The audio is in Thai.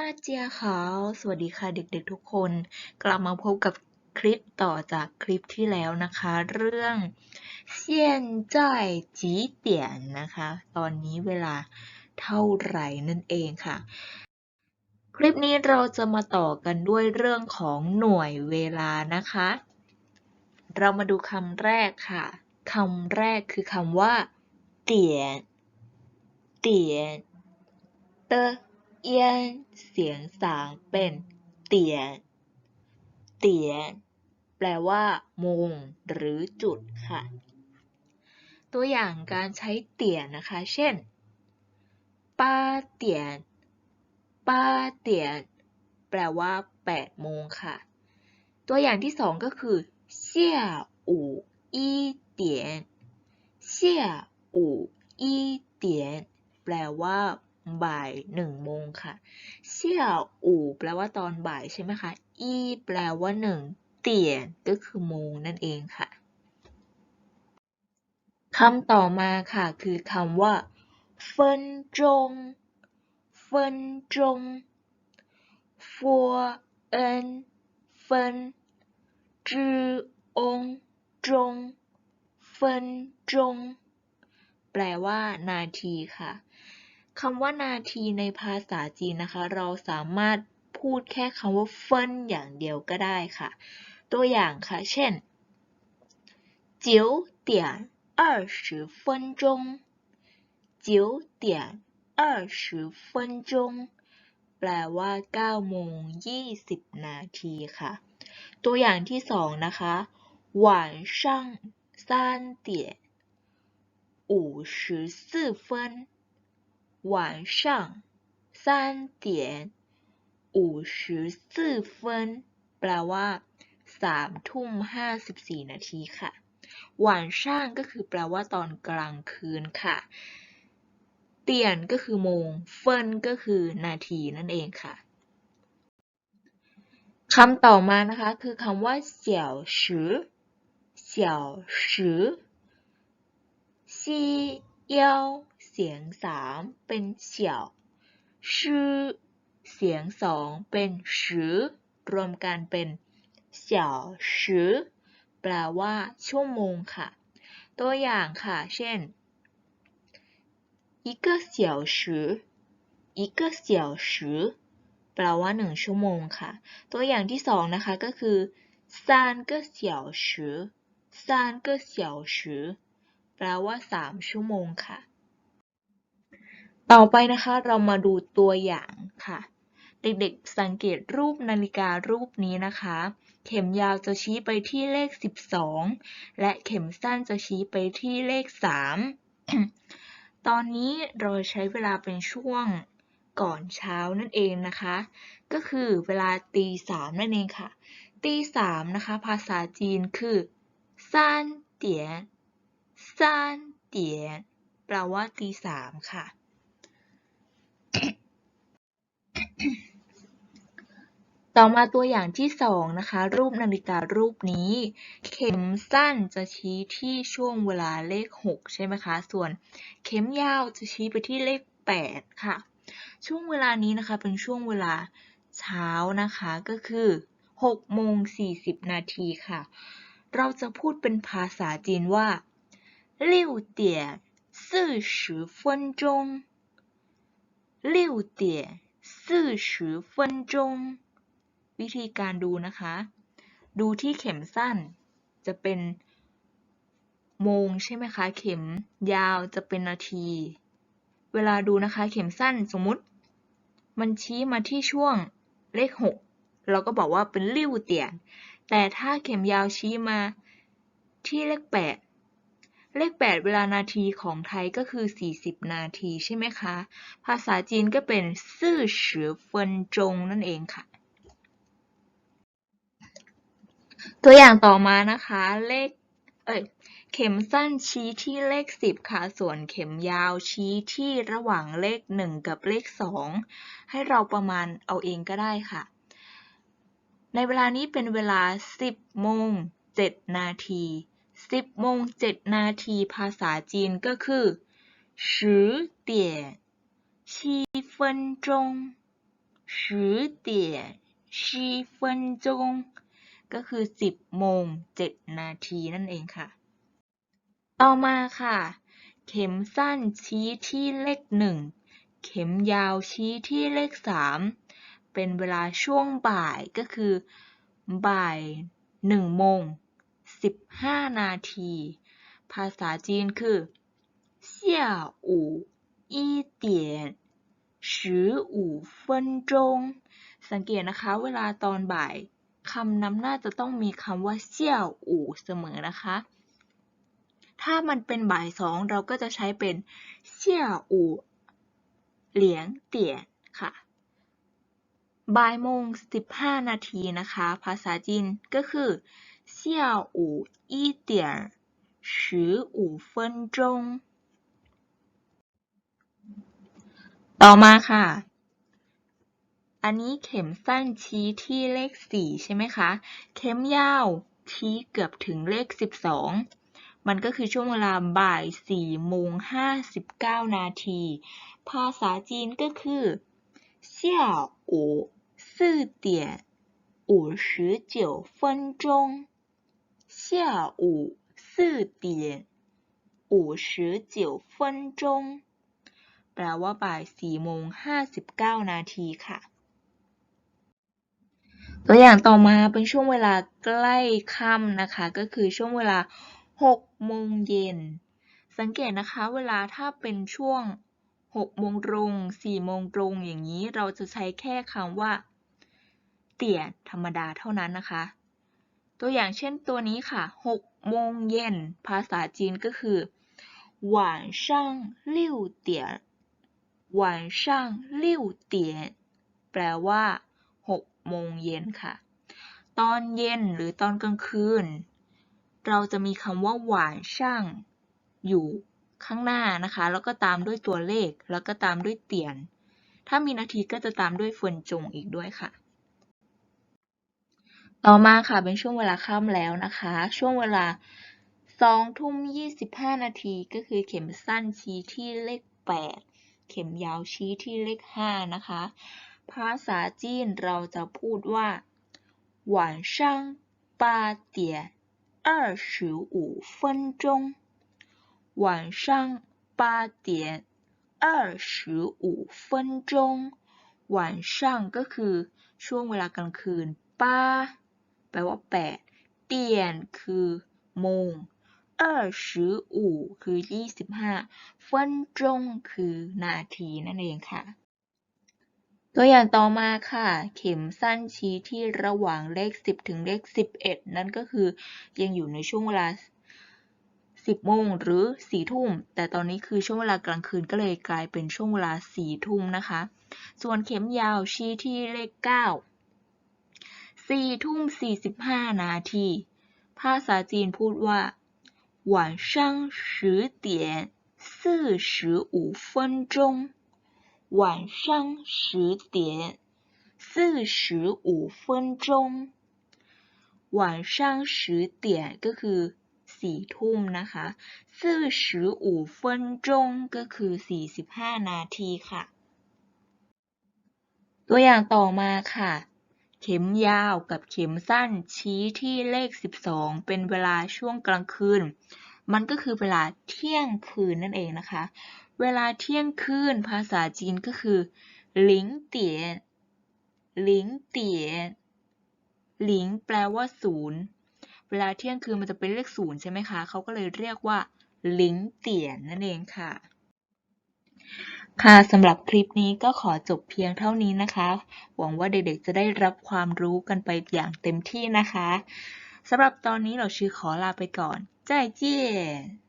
ตาเจียขาว สวัสดีค่ะเด็กๆทุกคน กลับมาพบกับคลิปต่อจากคลิปที่แล้วนะคะ เรื่องเซียนจ่ายจีเตียนนะคะ ตอนนี้เวลาเท่าไหร่นั่นเองค่ะ คลิปนี้เราจะมาต่อกันด้วยเรื่องของหน่วยเวลานะคะ เรามาดูคำแรกค่ะคำแรกคือคำว่าเตียนเตียนเต เอียน เสียงสางเป็นเตี่ยน เตี่ยน แปลว่า มุม หรือจุดค่ะ ตัวอย่างการใช้เตี่ยนนะคะ เช่นป้าเตี่ยนป้าเตี่ยน แปลว่า8โมงค่ะ ตัวอย่างที่สองก็คือเสี่ยอู่อีเตียนเสี่ยอู่อีเตียน แปลว่า บ่ายหนึ่งโมงค่ะเสี่ยอู่แปลว่าตอนบ่ายใช่ไหมคะอีแปลว่าหนึ่งเตี่ยนก็คือโมงนั่นเองค่ะคำต่อมาค่ะคือคำว่าเฟินจงเฟินจงฟัวเอินเฟินจือองจงเฟินจงแปลว่านาทีค่ะ คำว่านาทีในภาษาจีนนะคะ เราสามารถพูดแค่คำว่าเฟินอย่างเดียวก็ได้ค่ะ ตัวอย่างค่ะ เช่น九点二十分钟九点二十分钟แปลว่า9โมง20 นาทีค่ะ ตัวอย่างที่สองนะคะ晚上三点五十四分 晚上三点五十四分แปลว่าสามทุ่มห้าสิบสี่นาทีค่ะหวานช่างก็คือแปลว่าตอนกลางคืนค่ะ เตียนก็คือโมง เฟินก็คือนาทีนั่นเองค่ะ คำต่อมานะคะคือคำว่าเสี่ยวชือเสี่ยวชือซีเยา เสียงสามเป็นเฉียวชื่อเสียงสองเป็นชือรวมกันเป็นเฉียวชือแปลว่าชั่วโมงค่ะ ตัวอย่างค่ะ เช่น一个小时一个小时แปลว่าหนึ่งชั่วโมงค่ะ ตัวอย่างที่สองนะคะก็คือ三个小时三个小时แปลว่าสามชั่วโมงค่ะ ต่อไปนะคะเรามาดูตัวอย่างค่ะ เด็กๆสังเกตรูปนาฬิการูปนี้นะคะ เข็มยาวจะชี้ไปที่เลข 12 และเข็มสั้นจะชี้ไปที่เลข 3 ตอนนี้เราใช้เวลาเป็นช่วงก่อนเช้านั่นเองนะคะ ก็คือเวลาตีสามนั่นเองค่ะ ตีสามนะคะ ภาษาจีนคือซานเตียนซานเตียนแปลว่าตีสามค่ะ ต่อมาตัวอย่างที่สองนะคะ รูปนาฬิการูปนี้ เข็มสั้นจะชี้ที่ช่วงเวลาเลข 6 ใช่ไหมคะ ส่วนเข็มยาวจะชี้ไปที่เลข 8 ค่ะ ช่วงเวลานี้นะคะเป็นช่วงเวลาเช้านะคะ ก็คือ6โมง40 นาทีค่ะ เราจะพูดเป็นภาษาจีนว่า六点四十分钟六点 สื่อฉือเฟินจง วิธีการดูนะคะ ดูที่เข็มสั้นจะเป็นโมงใช่ไหมคะ เข็มยาวจะเป็นนาที เวลาดูนะคะ เข็มสั้นสมมติ มันชี้มาที่ช่วงเลขหกเราก็บอกว่าเป็นริ้วเตียน แต่ถ้าเข็มยาวชี้มาที่เลขแปด เลข 8 เวลานาทีของไทยก็คือ 40 นาทีใช่ไหมคะ ภาษาจีนก็เป็นซื่อเฉือเฟินจงนั่นเองค่ะ ตัวอย่างต่อมานะคะ เลข เอ้ย เข็มสั้นชี้ที่เลข 10 ค่ะ ส่วนเข็มยาวชี้ที่ระหว่างเลข 1 กับเลข 2 ให้เราประมาณเอาเองก็ได้ค่ะ ในเวลานี้เป็นเวลา 10 โมง 7 นาที สิบโมงเจ็ดนาทีภาษาจีนก็คือ十点七分钟 十点十分钟ก็คือ 10โมง7นาทีนั่นเองค่ะ ต่อมาค่ะ เข็มสั้นชี้ที่เลขหนึ่ง เข็มยาวชี้ที่เลขสาม เป็นเวลาช่วงบ่ายก็คือ บ่ายหนึ่งโมง สิบห้านาที ภาษาจีนคือ下午一点十五分钟สังเกตนะคะ เวลาตอนบ่ายคำนำหน้าจะต้องมีคำว่าเสี่ยวอู่เสมอนะคะ ถ้ามันเป็นบ่ายสองเราก็จะใช้เป็นเสี่ยวอู่เหลียงเตี่ยค่ะ บ่ายโมงสิบห้านาทีนะคะ ภาษาจีนก็คือ 下午一点十五分钟ต่อมาค่ะ อันนี้เข็มสั้นชี้ที่เลขสี่ใช่ไหมคะ เข็มยาวชี้เกือบถึงเลขสิบสอง มันก็คือช่วงเวลาบ่ายสี่โมงห้าสิบเก้านาที ภาษาจีนก็คือ下午四点五十九分钟 下午四点五十九分钟แปลว่าบ่ายสี่โมงห้าสิบเก้านาทีค่ะ ตัวอย่างต่อมาเป็นช่วงเวลาใกล้ค่ำนะคะ ก็คือช่วงเวลาหกโมงเย็น สังเกตนะคะ เวลาถ้าเป็นช่วงหกโมงตรงสี่โมงตรงอย่างนี้ เราจะใช้แค่คำว่า เตี่ยธรรมดาเท่านั้นนะคะ ตัวอย่างเช่นตัวนี้ค่ะ6โมงเย็น ภาษาจีนก็คือหวานช่างลิวเตีวานช่างลิวเตีแปลว่า6โมงเย็นค่ะ ตอนเย็นหรือตอนกลางคืน เราจะมีคำว่าหวานช่างอยู่ข้างหน้านะคะ แล้วก็ตามด้วยตัวเลข แล้วก็ตามด้วยเตียน ถ้ามีนาทีก็จะตามด้วยเฟินจงอีกด้วยค่ะ ต่อมาค่ะเป็นช่วงเวลาค่ำแล้วนะคะ ช่วงเวลาสองทุ่มยี่สิบห้านาทีก็คือเข็มสั้นชี้ที่เลขแปดเข็มยาวชี้ที่เลขห้านะคะ ภาษาจีนเราจะพูดว่า晚上八点二十五分钟晚上八点二十五分钟晚上ก็คือช่วงเวลากลางคืนป้าแ แปลว่าแปดเตียนคือโมงเออชิอู่คือยี่สิบห้าเฟินจงคือนาทีนั่นเองค่ะ ตัวอย่างต่อมาค่ะ เข็มสั้นชี้ที่ระหว่างเลข 10 ถึงเลข 11 นั่นก็คือยังอยู่ในช่วงเวลา10โมงหรือ4ทุ่ม แต่ตอนนี้คือช่วงเวลากลางคืนก็เลยกลายเป็นช่วงเวลา4ทุ่มนะคะ ส่วนเข็มยาวชี้ที่เลข 9 4 ทุ่ม 45 นาที ภาษาจีนพูดว่า晚上十点四十五分钟晚上十点四十五分钟晚上十点ก็คือสี่ทุ่มนะคะ四十五分钟ก็คือสี่สิบห้านาทีค่ะ ตัวอย่างต่อมาค่ะ เข็มยาวกับเข็มสั้นชี้ที่เลข 12 เป็นเวลาช่วงกลางคืน มันก็คือเวลาเที่ยงคืนนั่นเองนะคะ เวลาเที่ยงคืนภาษาจีนก็คือหลิงเตียหลิงเตียหลิงแปลว่าศูนย์เวลาเที่ยงคืนมันจะเป็นเลขศูนย์ใช่ไหมคะ เขาก็เลยเรียกว่าหลิงเตี่ยนนั่นเองค่ะ ค่ะสำหรับคลิปนี้ก็ขอจบเพียงเท่านี้นะคะ หวังว่าเด็กๆจะได้รับความรู้กันไปอย่างเต็มที่นะคะสำหรับตอนนี้เราชื่อขอลาไปก่อนจ้าเจี้ย